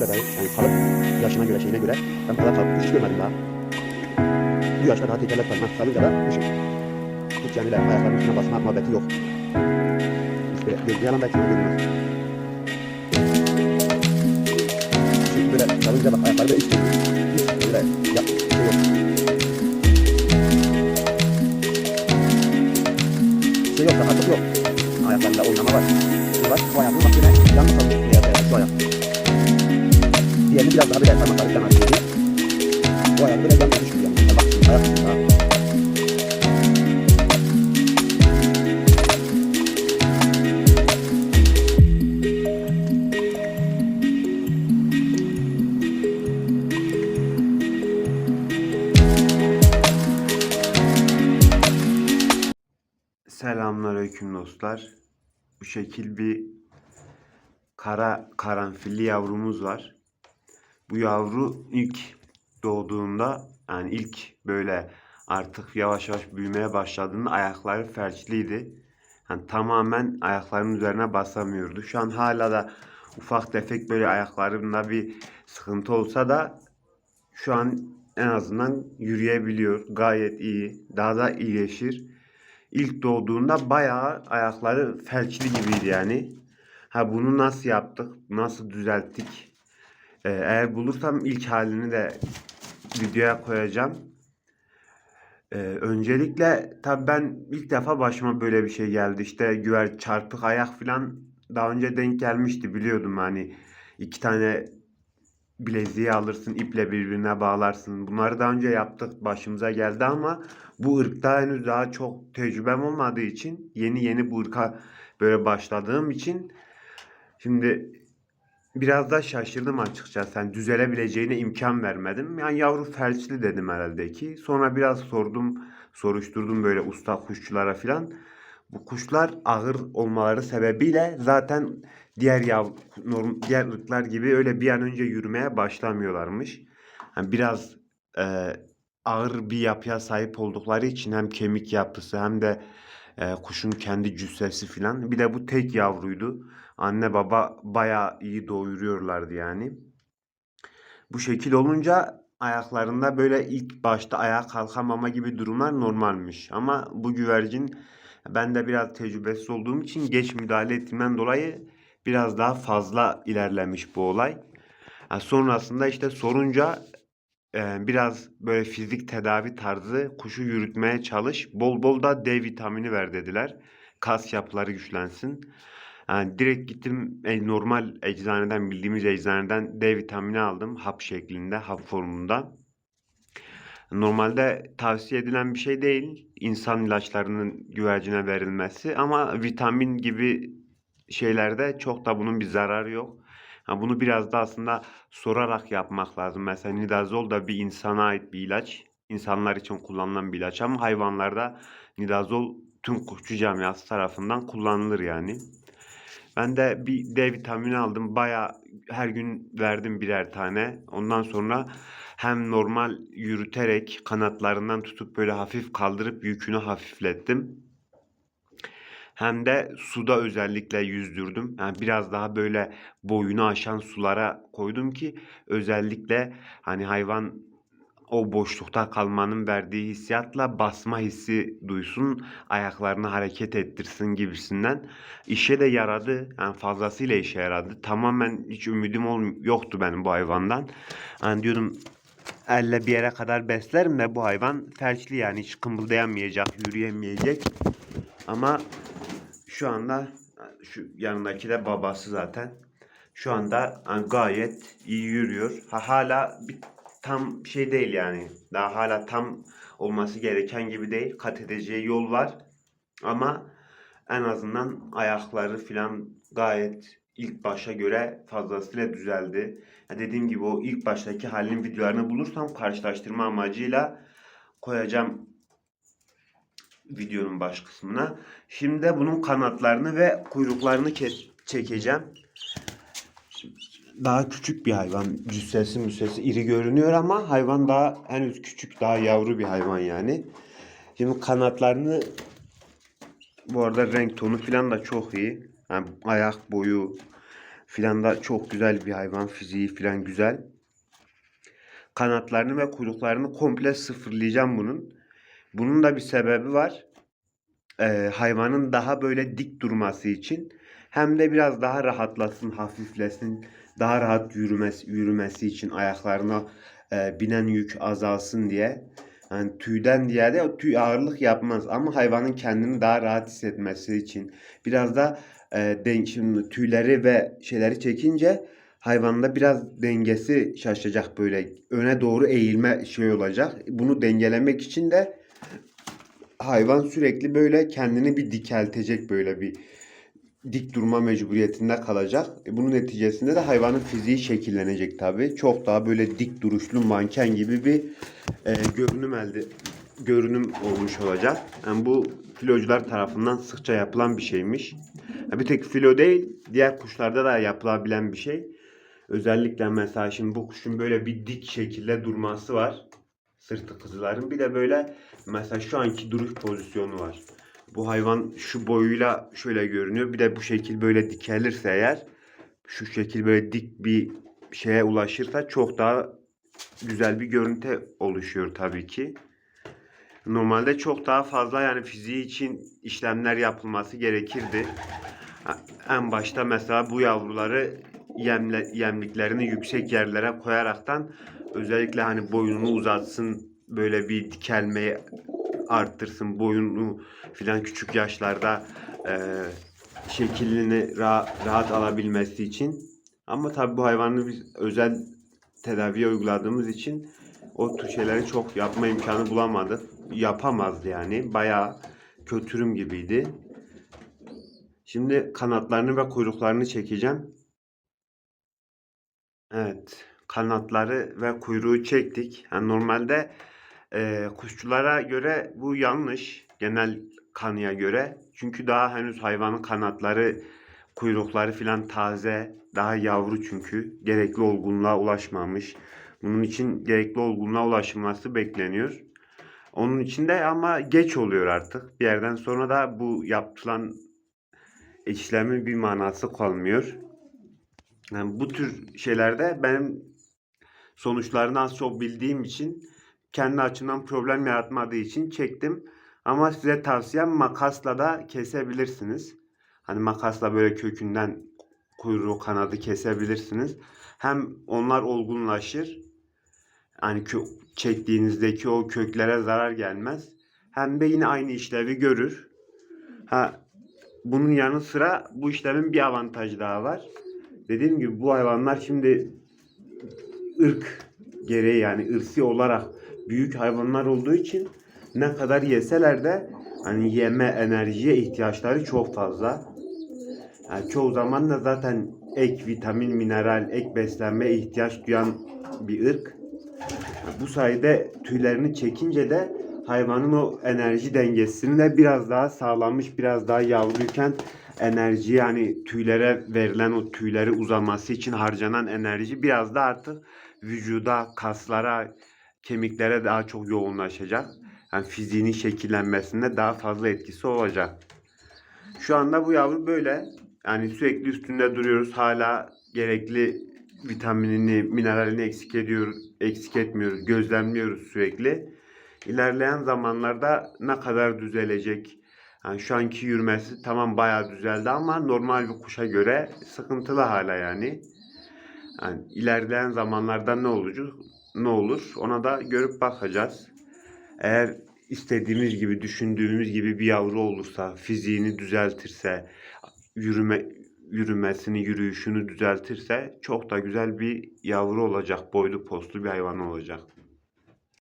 böyle dayı. Yani kalıp yaşına göre şeyine göre. Ben kadar kalıp hiç görmedim daha. Bu yaşta daha tekerlek takmak salınca da bu şey. Hiç yani ayaklarının üstüne basma muhabbeti yok. Hiç böyle göz yalan belki. Çünkü böyle salınca bak ayakları böyle hiç, hiç böyle yap, şey yok. Şey yok, rahatlık yok. Ayaklarında oynama var. Şey var, bu ayakın bak yine yanlış Diğerini biraz daha böyle parmakları falan açıyor. Bu ayak böyle yan düşmüyor yani. Bak şimdi ayak ha. Selamünaleyküm dostlar. Bu şekil bir kara karanfilli yavrumuz var. Bu yavru ilk doğduğunda yani ilk böyle artık yavaş yavaş büyümeye başladığında ayakları felçliydi. Yani tamamen ayaklarının üzerine basamıyordu. Şu an hala da ufak tefek böyle ayaklarında bir sıkıntı olsa da şu an en azından yürüyebiliyor. Gayet iyi. Daha da iyileşir. İlk doğduğunda bayağı ayakları felçli gibiydi yani. Ha bunu nasıl yaptık? Nasıl düzelttik? Ee, eğer bulursam ilk halini de videoya koyacağım. Ee, öncelikle tabii ben ilk defa başıma böyle bir şey geldi. İşte güver çarpık ayak falan daha önce denk gelmişti biliyordum hani iki tane bileziği alırsın iple birbirine bağlarsın. Bunları daha önce yaptık başımıza geldi ama bu ırkta henüz daha çok tecrübem olmadığı için yeni yeni bu ırka böyle başladığım için şimdi biraz da şaşırdım açıkçası. Yani düzelebileceğine imkan vermedim. Yani yavru felçli dedim herhalde ki. Sonra biraz sordum, soruşturdum böyle usta kuşçulara filan. Bu kuşlar ağır olmaları sebebiyle zaten diğer yav norm, diğer ırklar gibi öyle bir an önce yürümeye başlamıyorlarmış. Yani biraz e, ağır bir yapıya sahip oldukları için hem kemik yapısı hem de e, kuşun kendi cüssesi filan. Bir de bu tek yavruydu. Anne baba bayağı iyi doyuruyorlardı yani. Bu şekil olunca ayaklarında böyle ilk başta ayağa kalkamama gibi durumlar normalmiş. Ama bu güvercin ben de biraz tecrübesiz olduğum için geç müdahale ettiğimden dolayı biraz daha fazla ilerlemiş bu olay. Ha, sonrasında işte sorunca biraz böyle fizik tedavi tarzı kuşu yürütmeye çalış. Bol bol da D vitamini ver dediler. Kas yapıları güçlensin. Yani direkt gittim e, normal eczaneden bildiğimiz eczaneden D vitamini aldım hap şeklinde, hap formunda. Normalde tavsiye edilen bir şey değil insan ilaçlarının güvercine verilmesi ama vitamin gibi şeylerde çok da bunun bir zararı yok. Ha, bunu biraz da aslında sorarak yapmak lazım. Mesela nidazol da bir insana ait bir ilaç. İnsanlar için kullanılan bir ilaç ama hayvanlarda nidazol tüm kuşçu camiası tarafından kullanılır yani. Ben de bir D vitamini aldım. Baya her gün verdim birer tane. Ondan sonra hem normal yürüterek kanatlarından tutup böyle hafif kaldırıp yükünü hafiflettim. Hem de suda özellikle yüzdürdüm. Yani biraz daha böyle boyunu aşan sulara koydum ki özellikle hani hayvan o boşlukta kalmanın verdiği hissiyatla basma hissi duysun, ayaklarını hareket ettirsin gibisinden. İşe de yaradı. Yani fazlasıyla işe yaradı. Tamamen hiç ümidim yoktu benim bu hayvandan. Yani diyordum elle bir yere kadar beslerim de bu hayvan felçli yani hiç kımıldayamayacak, yürüyemeyecek. Ama şu anda şu yanındaki de babası zaten. Şu anda gayet iyi yürüyor. Ha, hala bir tam şey değil yani. Daha hala tam olması gereken gibi değil. Kat edeceği yol var. Ama en azından ayakları filan gayet ilk başa göre fazlasıyla düzeldi. Ya dediğim gibi o ilk baştaki halinin videolarını bulursam karşılaştırma amacıyla koyacağım videonun baş kısmına. Şimdi de bunun kanatlarını ve kuyruklarını çekeceğim. Daha küçük bir hayvan. Cüssesi müssesi iri görünüyor ama hayvan daha henüz küçük, daha yavru bir hayvan yani. Şimdi kanatlarını bu arada renk tonu falan da çok iyi. Yani ayak boyu, filan da çok güzel bir hayvan. Fiziği filan güzel. Kanatlarını ve kuyruklarını komple sıfırlayacağım bunun. Bunun da bir sebebi var. Ee, hayvanın daha böyle dik durması için hem de biraz daha rahatlasın, hafiflesin, daha rahat yürümesi, yürümesi için ayaklarına e, binen yük azalsın diye. Yani tüyden diye de tüy ağırlık yapmaz ama hayvanın kendini daha rahat hissetmesi için biraz da e, den, tüyleri ve şeyleri çekince hayvanda biraz dengesi şaşacak böyle öne doğru eğilme şey olacak. Bunu dengelemek için de hayvan sürekli böyle kendini bir dikeltecek böyle bir dik durma mecburiyetinde kalacak. E, bunun neticesinde de hayvanın fiziği şekillenecek tabii. Çok daha böyle dik duruşlu manken gibi bir e, görünüm elde görünüm olmuş olacak. Yani bu filocular tarafından sıkça yapılan bir şeymiş. Ha, bir tek filo değil, diğer kuşlarda da yapılabilen bir şey. Özellikle mesela şimdi bu kuşun böyle bir dik şekilde durması var. Sırtı kızıların. Bir de böyle mesela şu anki duruş pozisyonu var. Bu hayvan şu boyuyla şöyle görünüyor. Bir de bu şekil böyle dikelirse eğer şu şekil böyle dik bir şeye ulaşırsa çok daha güzel bir görüntü oluşuyor tabii ki. Normalde çok daha fazla yani fiziği için işlemler yapılması gerekirdi. En başta mesela bu yavruları yemle, yemliklerini yüksek yerlere koyaraktan özellikle hani boyununu uzatsın böyle bir dikelmeyi arttırsın boyunu filan küçük yaşlarda e, şeklini ra- rahat alabilmesi için. Ama tabii bu hayvanı biz özel tedaviye uyguladığımız için o tür şeyleri çok yapma imkanı bulamadık. Yapamazdı yani. Bayağı kötürüm gibiydi. Şimdi kanatlarını ve kuyruklarını çekeceğim. Evet. Kanatları ve kuyruğu çektik. Yani normalde e, kuşçulara göre bu yanlış. Genel kanıya göre. Çünkü daha henüz hayvanın kanatları, kuyrukları filan taze. Daha yavru çünkü. Gerekli olgunluğa ulaşmamış. Bunun için gerekli olgunluğa ulaşılması bekleniyor. Onun için de ama geç oluyor artık. Bir yerden sonra da bu yapılan işlemin bir manası kalmıyor. Yani bu tür şeylerde benim sonuçlarını az çok bildiğim için kendi açımdan problem yaratmadığı için çektim. Ama size tavsiyem makasla da kesebilirsiniz. Hani makasla böyle kökünden kuyruğu kanadı kesebilirsiniz. Hem onlar olgunlaşır. Hani çektiğinizdeki o köklere zarar gelmez. Hem de yine aynı işlevi görür. Ha bunun yanı sıra bu işlemin bir avantajı daha var. Dediğim gibi bu hayvanlar şimdi ırk gereği yani ırsi olarak büyük hayvanlar olduğu için ne kadar yeseler de hani yeme enerjiye ihtiyaçları çok fazla. Yani çoğu zaman da zaten ek vitamin, mineral, ek beslenmeye ihtiyaç duyan bir ırk. Yani bu sayede tüylerini çekince de hayvanın o enerji dengesini de biraz daha sağlanmış, biraz daha yavruyken enerji yani tüylere verilen o tüyleri uzaması için harcanan enerji biraz da artık vücuda, kaslara, kemiklere daha çok yoğunlaşacak. Yani fiziğinin şekillenmesinde daha fazla etkisi olacak. Şu anda bu yavru böyle. Yani sürekli üstünde duruyoruz. Hala gerekli vitaminini, mineralini eksik ediyoruz, eksik etmiyoruz, gözlemliyoruz sürekli. İlerleyen zamanlarda ne kadar düzelecek? Yani şu anki yürümesi tamam bayağı düzeldi ama normal bir kuşa göre sıkıntılı hala yani. Yani ilerleyen zamanlarda ne olacak? Ne olur? Ona da görüp bakacağız. Eğer istediğimiz gibi, düşündüğümüz gibi bir yavru olursa, fiziğini düzeltirse, yürüme yürümesini, yürüyüşünü düzeltirse çok da güzel bir yavru olacak. Boylu postlu bir hayvan olacak.